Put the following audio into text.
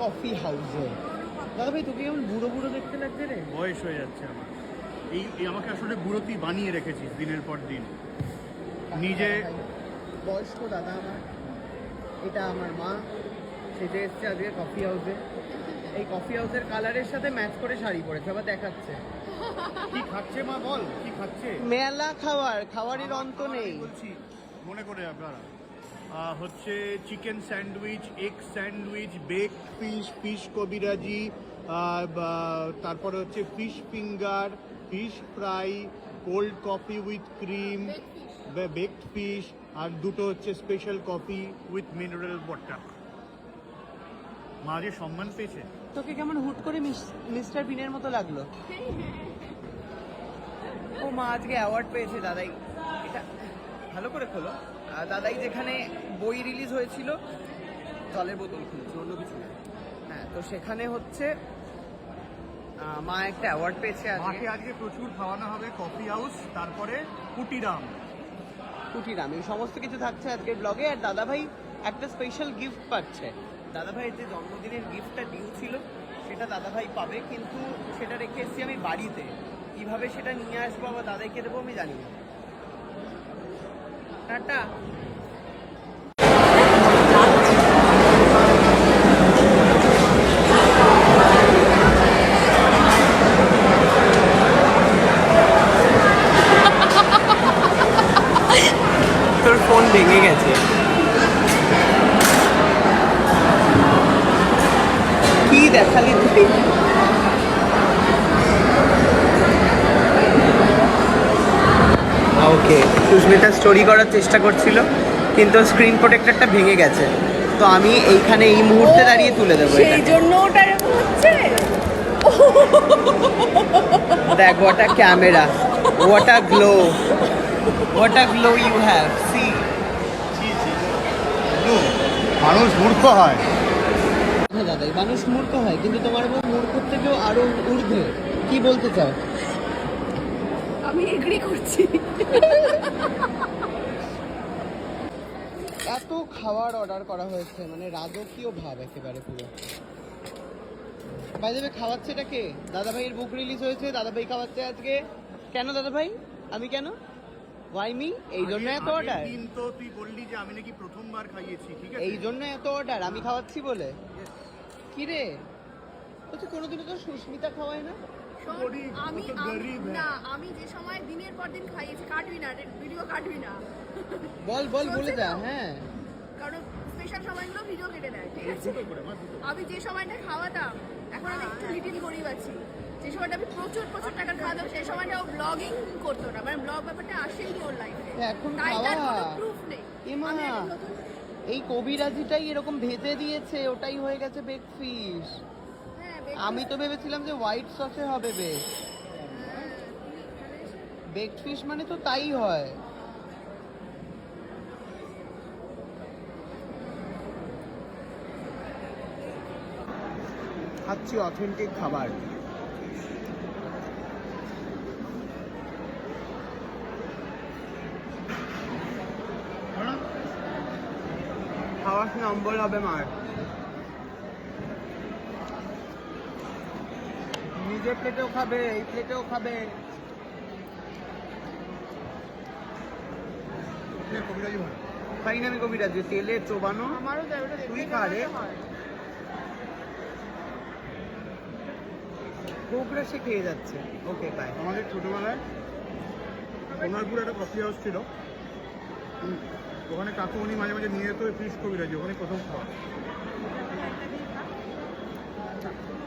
Coffee হাউসে দাদা ভাই তোকে কেমন বুড়ো বুড়ো দেখতে লাগছে রে? বয়স হয়ে যাচ্ছে আমার। এই আমাকে আসলে বুড়োতি বানিয়ে রেখেছিস দিনের পর দিন। নিজে বয়স্ক দাদা আমার। এটা আমার মা। সেজে এসছে আজকে কফি হাউসে এই কফি হাউসের কালারের সাথে ম্যাচ করে শাড়ি পরেছে। আবার দেখাচ্ছে। কি খাচ্ছে মা বল? কি খাচ্ছে? মেলা খাবার খাবারের অন্ত নেই। বলছি মনে করে আপনারা হচ্ছে chicken sandwich egg sandwich bake fish fish kabiraji তারপরে হচ্ছে fish finger fish fry cold coffee with cream baked fish আর দুটো হচ্ছে special coffee with mineral water মা যে সম্মান পেয়েছে। তোকে কেমন হুট করে মিস্টার বিনের মতো লাগল? ও মা আজকে অ্যাওয়ার্ড পেয়েছে দাদাই। এটা ভালো করে খোলো। দাদাই যেখানে বই রিলিজ হয়েছিল জলের বোতল খুলেছে অন্য কিছু না। হ্যাঁ তো সেখানে হচ্ছে মা একটা অ্যাওয়ার্ড পেয়েছে আজকে। মাকে আজকে প্রচুর খাওয়ানো হবে কফি হাউস তারপরে কুটিরাম। কুটিরাম এই সমস্ত কিছু থাকছে আজকের ব্লগে আর দাদা ভাই একটা স্পেশাল গিফট পাচ্ছে। দাদা ভাই যে জন্মদিনের গিফটটা ডিউ ছিল সেটা দাদা ভাই পাবে কিন্তু সেটা রেখে এসেছি আমি বাড়িতে। কীভাবে সেটা নিয়ে আসব আবার দাদাইকে দেবো আমি জানি না। টাটা। তোর ফোন গেছে। কি দেখালি তুই? ওকে সুস্মিতা স্টোরি করার চেষ্টা করছিল কিন্তু স্ক্রিন প্রোটেক্টরটা ভেঙে গেছে। তো আমি এইখানে এই মুহূর্তে দাঁড়িয়ে তুলে দেবো সেই জন্য ওটা হচ্ছে? দেখ what a camera what a glow what a glow you have see মানুষ মূর্খ হয়। হ্যাঁ দাদা মানুষ মূর্খ হয় কিন্তু তোমার বউ মূর্খর থেকেও আরও ঊর্ধ্বে। কি বলতে চাও? আমি এগ্রি করছি। এত খাবার অর্ডার করা হয়েছে মানে রাজকীয় ভাব একেবারে পুরো। বাইরে খাওয়াচ্ছে এটা কে? দাদা ভাইয়ের বুক রিলিজ হয়েছে দাদা ভাই খাওয়াচ্ছে আজকে। কেন দাদা ভাই আমি কেন? ওয়াই মি এই জন্য এত অর্ডার দিন তো তুই বললি যে আমি নাকি প্রথমবার খাইয়েছি ঠিক আছে? এই জন্য এত অর্ডার আমি খাওয়াচ্ছি বলে। কি রে? তো কোনোদিনও তো সুস্মিতা খাওয়ায় না? আমি গরিব হ্যাঁ। না আমি যে সময় দিনের পর দিন খাইয়েছি কাটবি না ভিডিও কাটবি না বল বল বলে তো? হ্যাঁ কারণ স্পেশাল সময়গুলো ভিডিও কেটে দেয় ঠিক আছে। আমি যে সময়টা খাওয়াতাম এখন আমি একটু লিটিল গরিব আছি যে সময়টা আমি প্রচুর প্রচুর টাকার খাওয়াতাম সেই সময়টা ও ব্লগিং করতো না মানে ব্লগ ব্যাপারটা আসেই ওর লাইফে এখন খাওয়া। প্রুফ নেই এই কবিরাজিটাই এরকম ভেজে দিয়েছে ওটাই হয়ে গেছে বেক ফিশ বেশ- আমি তো ভেবেছিলাম যে হোয়াইট সসে হবে বেশ। বেক ফিশ মানে তো তাই হয়। খাচ্ছি অথেন্টিক খাবার। খাওয়ার নম্বর হবে, মার? নিজের প্লেটেও খাবে এই প্লেটেও খাবে। খাই না আমি কবিরাজি তেলে চোবানো আমারও তাই, খা রে। কোকরা সে খেয়ে যাচ্ছে। ওকে বাই আমাদের ছোটবেলায় সোনারপুর একটা কফি হাউস ছিল। ওখানে কাকুমণি মাঝে মাঝে নিয়ে যেত ফিশ কবিরাজি ওখানে প্রথম খাওয়া।